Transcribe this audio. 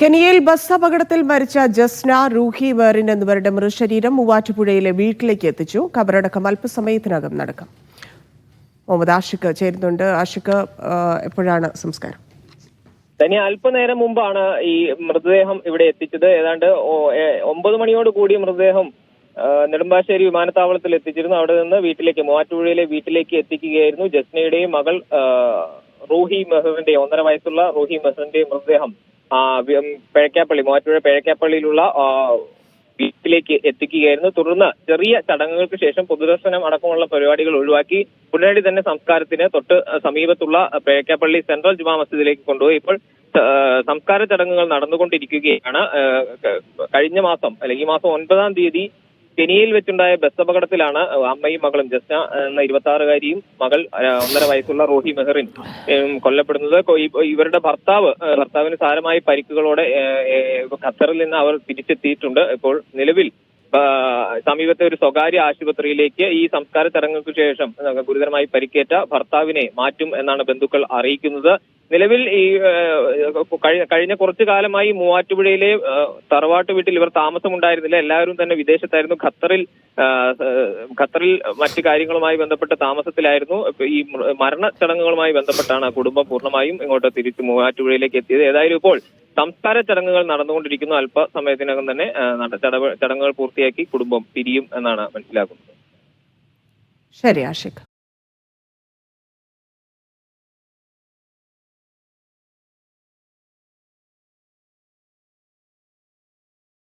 കെനിയയിൽ bus അപകടത്തിൽ മരിച്ച ജസ്ന റൂഹി വേറിൻ എന്നിവരുടെ മൃതശരീരം മൂവാറ്റുപുഴയിലെ വീട്ടിലേക്ക് എത്തിച്ചു. ഖബറടക്കം അല്പസമയത്തിനകം നടക്കും. മുഹമ്മദ് ആഷിഖ് ചേരുന്നുണ്ട്. ആഷിഖ് എപ്പോഴാണ് സംസ്കാരം? തന്നെ അല്പനേരം മുമ്പാണ് ഈ മൃതദേഹം ഇവിടെ എത്തിച്ചത്. ഏതാണ്ട് ഒമ്പത് മണിയോട് കൂടി മൃതദേഹം നെടുമ്പാശ്ശേരി വിമാനത്താവളത്തിൽ എത്തിച്ചിരുന്നു. അവിടെ നിന്ന് വീട്ടിലേക്ക് മൂവാറ്റുപുഴയിലെ വീട്ടിലേക്ക് എത്തിക്കുകയായിരുന്നു ജസ്നയുടെയും മകൾ റൂഹി മെഹറിന്റെയും ഒന്നര വയസ്സുള്ള റൂഹി മെഹറിന്റെയും മൃതദേഹം പേഴക്കാപ്പള്ളി മൂവാറ്റുപുഴ പേഴക്കാപ്പള്ളിയിലുള്ള വീട്ടിലേക്ക് എത്തിക്കുകയായിരുന്നു. തുടർന്ന് ചെറിയ ചടങ്ങുകൾക്ക് ശേഷം പൊതുദർശനം അടക്കമുള്ള പരിപാടികൾ ഒഴിവാക്കി ഉടനടി തന്നെ സംസ്കാരത്തിന് തൊട്ട് സമീപത്തുള്ള പേഴക്കാപ്പള്ളി സെൻട്രൽ ജുമാ മസ്ജിദിലേക്ക് കൊണ്ടുപോയി. ഇപ്പോൾ സംസ്കാര ചടങ്ങുകൾ നടന്നുകൊണ്ടിരിക്കുകയാണ്. കഴിഞ്ഞ മാസം അല്ലെങ്കിൽ ഈ മാസം ഒൻപതാം തീയതി കെനിയയിൽ വെച്ചുണ്ടായ ബസ് അപകടത്തിലാണ് അമ്മയും മകളും ജസ്ന എന്ന ഇരുപത്തി ആറുകാരിയും മകൾ ഒന്നര വയസ്സുള്ള റോഹി മെഹറിൻ കൊല്ലപ്പെടുന്നത്. ഇവരുടെ ഭർത്താവ് ഭർത്താവിന് സാരമായ പരിക്കുകളോടെ ഖത്തറിൽ നിന്ന് അവർ തിരിച്ചെത്തിയിട്ടുണ്ട്. ഇപ്പോൾ നിലവിൽ സമീപത്തെ ഒരു സ്വകാര്യ ആശുപത്രിയിലേക്ക് ഈ സംസ്കാര ചടങ്ങുകൾക്ക് ശേഷം ഗുരുതരമായി പരിക്കേറ്റ ഭർത്താവിനെ മാറ്റും എന്നാണ് ബന്ധുക്കൾ അറിയിക്കുന്നത്. നിലവിൽ ഈ കഴിഞ്ഞ കുറച്ചു കാലമായി മൂവാറ്റുപുഴയിലെ തറവാട്ട് വീട്ടിൽ ഇവർ താമസമുണ്ടായിരുന്നില്ല. എല്ലാവരും തന്നെ വിദേശത്തായിരുന്നു. ഖത്തറിൽ ഖത്തറിൽ മറ്റു കാര്യങ്ങളുമായി ബന്ധപ്പെട്ട താമസത്തിലായിരുന്നു. ഈ മരണ ചടങ്ങുകളുമായി ബന്ധപ്പെട്ടാണ് കുടുംബം പൂർണമായും ഇങ്ങോട്ട് തിരിച്ച് മൂവാറ്റുപുഴയിലേക്ക് എത്തിയത്. ഏതായാലും ഇപ്പോൾ സംസ്കാര ചടങ്ങുകൾ നടന്നുകൊണ്ടിരിക്കുന്നു. അല്പസമയത്തിനകം തന്നെ ചടങ്ങുകൾ പൂർത്തിയാക്കി കുടുംബം പിരിയും എന്നാണ് മനസ്സിലാക്കുന്നത്. ശരി ആഷിഖ്.